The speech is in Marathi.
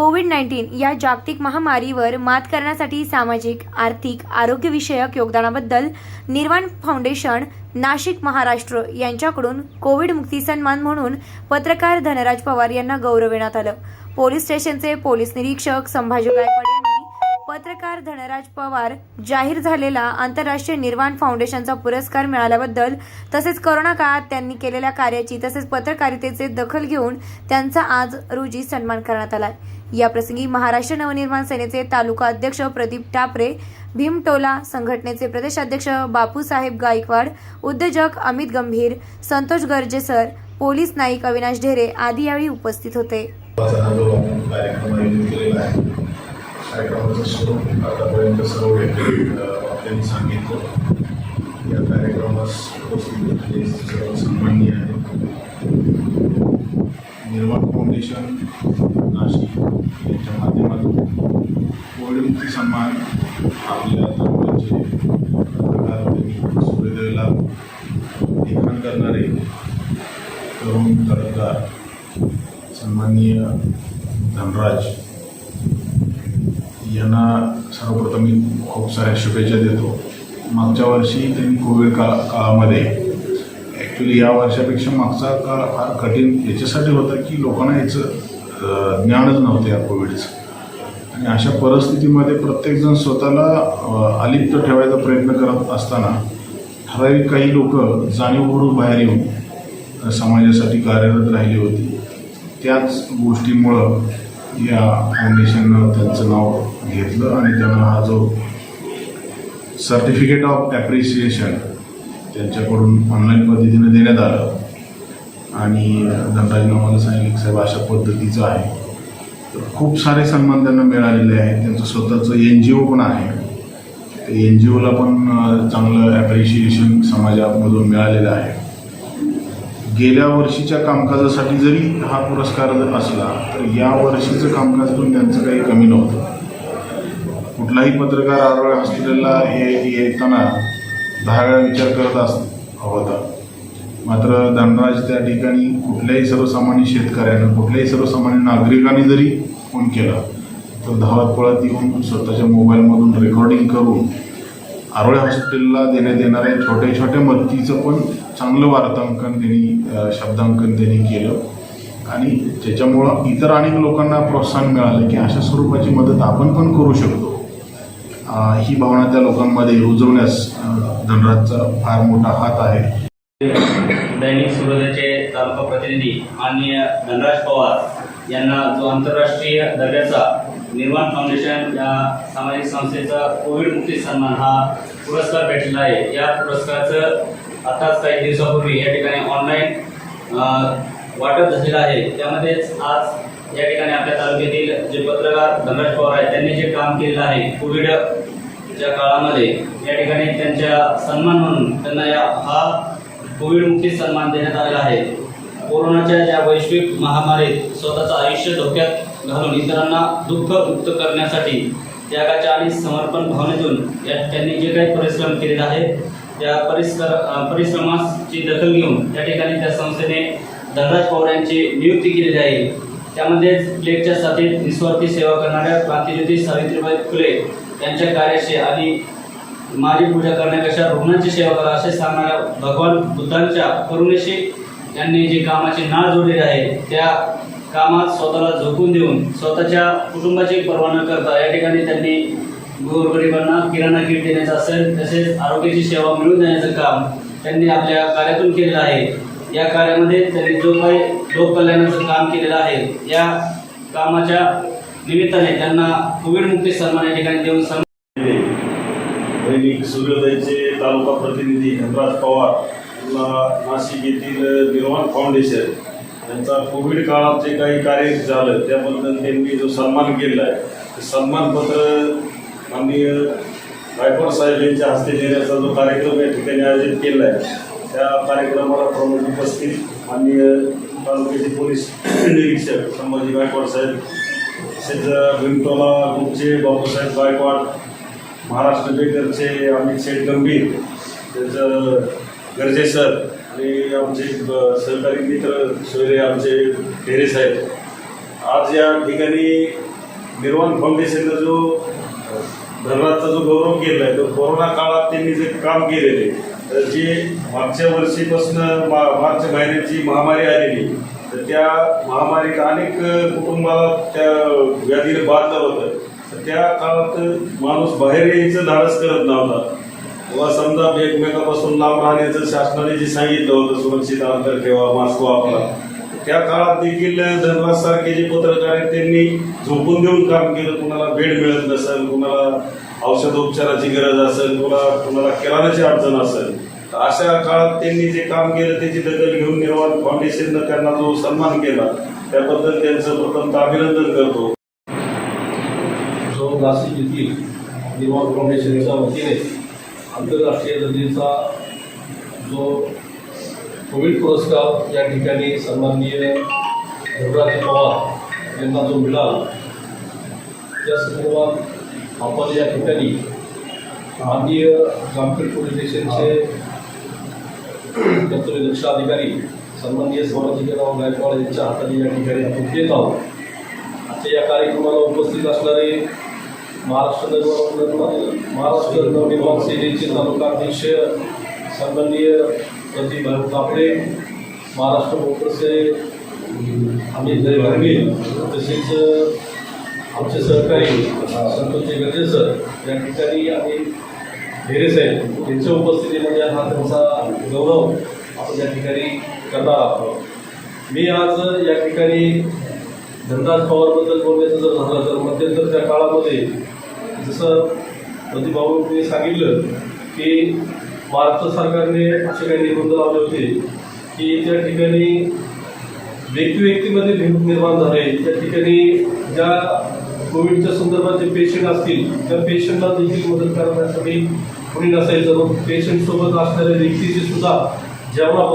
कोविड नाईन्टीन या जागतिक महामारीवर मात करण्यासाठी सामाजिक आर्थिक आरोग्यविषयक योगदानाबद्दल निर्वाण फाउंडेशन नाशिक महाराष्ट्र यांच्याकडून कोविड मुक्ती सन्मान म्हणून पत्रकार धनराज पवार यांना गौरविण्यात आलं. पोलीस स्टेशनचे पोलीस निरीक्षक संभाजी गायकवाड पत्रकार धनराज पवार जाहीर झालेला आंतरराष्ट्रीय निर्वाण फाउंडेशनचा पुरस्कार मिळाल्याबद्दल तसेच करोना काळात त्यांनी केलेल्या कार्याची तसेच पत्रकारितेचे दखल घेऊन त्यांचा आज रोजी सन्मान करण्यात आला या प्रसंगी महाराष्ट्र नवनिर्माण सेनेचे तालुका अध्यक्ष प्रदीप टापरे भीमटोला संघटनेचे प्रदेशाध्यक्ष बापूसाहेब गायकवाड उद्योजक अमित गंभीर संतोष गर्जेसर पोलीस नाईक अविनाश ढेरे आदी यावेळी उपस्थित होते. कार्यक्रमाचं स्वरूप आतापर्यंत सर्व वक्त्यांनी सांगितलं या कार्यक्रमास उपस्थित सन्माननीय आहेत निर्माण फाउंडेशन नाशिक यांच्या माध्यमातून कोविडमुक्ती सन्मान आपल्या तरुणांचे पत्रकार सुविधेला लिखाण करणारे तरुण पत्रकार सन्माननीय धनराज यांना सर्वप्रथम मी खूप साऱ्या शुभेच्छा देतो. मागच्या वर्षी त्यांनी कोविड का काळामध्ये ॲक्च्युली या वर्षापेक्षा मागचा काळ फार कठीण. याच्यासाठी होता की लोकांना याचं ज्ञानच नव्हतं या कोविडचं. आणि अशा परिस्थितीमध्ये प्रत्येकजण स्वतःला अलिप्त ठेवायचा प्रयत्न करत असताना ठराविक काही लोक जाणीवपूर्वक बाहेर येऊन समाजासाठी कार्यरत राहिली होती. त्याच गोष्टीमुळं या फाउंडेशननं त्यांचं नाव घेतलं आणि त्यांना हा जो सर्टिफिकेट ऑफ ॲप्रिसिएशन त्यांच्याकडून ऑनलाईन पद्धतीने देण्यात आलं. आणि धनराजनं मला सांगितलं की साहेब अशा पद्धतीचं आहे. तर खूप सारे सन्मान त्यांना मिळालेले आहेत. त्यांचं स्वतःचं एन जी ओ पण आहे. एन जी ओला पण चांगलं ॲप्रिशिएशन समाजामधून मिळालेलं आहे. गेल्या वर्षीच्या कामकाजासाठी जरी हा पुरस्कार जर असला तर या वर्षीचं कामकाज पण त्यांचं काही कमी नव्हतं. कुठलाही पत्रकार आरोग्य हॉस्पिटलला हे येताना दहा वेळा विचार करत अस होता. मात्र धनराज त्या ठिकाणी कुठल्याही सर्वसामान्य शेतकऱ्यानं कुठल्याही सर्वसामान्य नागरिकांनी जरी फोन केला तर धावत पळत येऊन स्वतःच्या मोबाईलमधून रेकॉर्डिंग करून आरोळे हॉस्पिटलला देण्यात येणाऱ्या छोट्या छोट्या मदतीचं पण चांगलं वार्तांकन त्यांनी शब्दांकन त्यांनी केलं. आणि त्याच्यामुळं इतर अनेक लोकांना प्रोत्साहन मिळालं की अशा स्वरूपाची मदत आपण पण करू शकतो. ही भावना त्या लोकांमध्ये रुजवण्यास धनराजचा फार मोठा हात आहे. दैनिक सूर्योदयाचे तालुका प्रतिनिधी माननीय धनराज पवार यांना जो आंतरराष्ट्रीय दर्जाचा निर्माण फाउंडेशन या सामाजिक संस्थेचा कोविड मुक्ती सन्मान हा पुरस्कार भेटलेला आहे. या पुरस्काराचं आताच काही दिवसापूर्वी या ठिकाणी ऑनलाईन वाटप झालेलं आहे. त्यामध्येच आज या ठिकाणी आपल्या तालुक्यातील जे पत्रकार धनराज पवार आहेत त्यांनी जे काम केलेलं आहे कोविडच्या काळामध्ये या ठिकाणी त्यांच्या सन्मान म्हणून त्यांना या हा कोविड मुक्ती सन्मान देण्यात आलेला आहे. कोरोनाच्या ज्या वैश्विक महामारीत स्वतःचं आयुष्य धोक्यात घालून इतरांना दुःख मुक्त करण्यासाठी त्यागाच्या आणि समर्पण भावनेतून या त्यांनी जे काही परिश्रम केलेला आहे त्या परिश्र परिश्रमाची दखल घेऊन त्या ठिकाणी त्या संस्थेने धनराज पवार यांची नियुक्ती केलेली आहे. त्यामध्येच प्लेगच्या साथीत निस्वार्थी सेवा करणाऱ्या क्रांतिज्योती सावित्रीबाई फुले यांच्या कार्याशी आणि माझी पूजा करण्यापेक्षा रुग्णांची सेवा करा असे सांगणाऱ्या भगवान बुद्धांच्या करुणेशी यांनी जे कामाची नाळ जोडलेली आहे त्या कामात स्वतःला झोकून देऊन स्वतःच्या कुटुंबाची पर्वा न करता या ठिकाणी त्यांनी गोरगरिबांना किराणा किट देण्याचं असेल तसेच आरोग्याची सेवा मिळवून देण्याचं काम त्यांनी आपल्या कार्यातून केलेलं आहे. या कार्यामध्ये त्यांनी जो काही लोककल्याणाचं काम केलेलं आहे या कामाच्या निमित्ताने त्यांना कोविडमुक्ती सन्मान या ठिकाणी देऊन सन्मान दैनिक सूर्योदयचे तालुका प्रतिनिधी हेमराज पवार नाशिक येथील निर्वाण फाउंडेशन त्यांचा कोविड काळात जे काही कार्य झालं त्याबद्दल त्यांनी जो सन्मान केलेला आहे ते सन्मानपत्र माननीय गायकवाड साहेब यांच्या हस्ते देण्याचा जो कार्यक्रम या ठिकाणी आयोजित केला आहे त्या कार्यक्रमाला प्रमुख उपस्थित माननीय तालुक्याचे पोलीस निरीक्षक संभाजी गायकवाड साहेब तसेच भीमटोला ग्रुपचे बापूसाहेब गायकवाड महाराष्ट्र बेकरचे अमित शेठ गंभीर त्याचं गरजे सर आणि आमचे सहकारी मित्र सोयरे आमचे ढेरे साहेब आज या ठिकाणी निर्वाण फाउंडेशनचा जो धरणाचा जो गौरव केला आहे तो कोरोना काळात त्यांनी जे काम केलेले तर जे मागच्या वर्षीपासून मार्च महिन्याची महामारी आलेली तर त्या महामारीत अनेक कुटुंबाला त्या व्याधीने बाधलं होतं. तर त्या काळात माणूस बाहेर यायचं धाडस करत नव्हता. समजा एकमेकापासून लांब राहण्याचं शासनाने जे सांगितलं होतं सुरक्षित अंतर ठेवा मास्क वापरा. त्या काळात देखील धनराज सारखे जे पत्रकार आहेत त्यांनी झोपून देऊन काम केलं. कुणाला बेड मिळत नसेल कुणाला औषधोपचाराची गरज असेल कुणाला कुणाला किराणाची अडचण असेल तर अशा काळात त्यांनी जे काम केलं त्याची दखल घेऊन निर्वाण फाउंडेशननं त्यांना जो सन्मान केला त्याबद्दल त्यांचं प्रथम अभिनंदन करतो. जो नाशिक येथील निर्माण फाउंडेशनच्या वतीने आंतरराष्ट्रीय दर्जेचा जो कोविड पुरस्कार या ठिकाणी सन्माननीय युवराज पवार यांना जो मिळाला त्या संदर्भात आपण या ठिकाणी माननीय जामखेड पोलीस स्टेशनचे कर्तव्य दक्ष अधिकारी सन्माननीय संभाजीराव गायकवाड यांच्या हाताने या ठिकाणी आपण देत आहोत. आजच्या या कार्यक्रमाला उपस्थित असणारे महाराष्ट्र निर्माण महाराष्ट्र नवनिर्माण सेनेचे तालुकाध्यक्ष सन्माननीय प्रतिभा कापडे महाराष्ट्र मोटरचे अमित भरवी तसेच आमचे सहकारी संतोष गरजे सर या ठिकाणी आणि ढेरे साहेब यांच्या उपस्थितीमध्ये हा त्यांचा गौरव आपण या ठिकाणी करणार आहोत मी आज या ठिकाणी धनराज पवारबद्दल बोलायचं जर झालं तर मध्यंतरच्या काळामध्ये जसं प्रतिभाऊंनी सांगितलं की महाराष्ट्र सरकारने असे काही निर्बंध लावले होते की त्या ठिकाणी व्यक्ती व्यक्तीमध्ये भेट निर्माण झाले त्या ठिकाणी ज्या कोविडच्या संदर्भात जे पेशंट असतील त्या पेशंटला देखील मदत करण्यासाठी कोणी नसायचं. मग पेशंटसोबत असणाऱ्या व्यक्तीची सुद्धा जेव्हा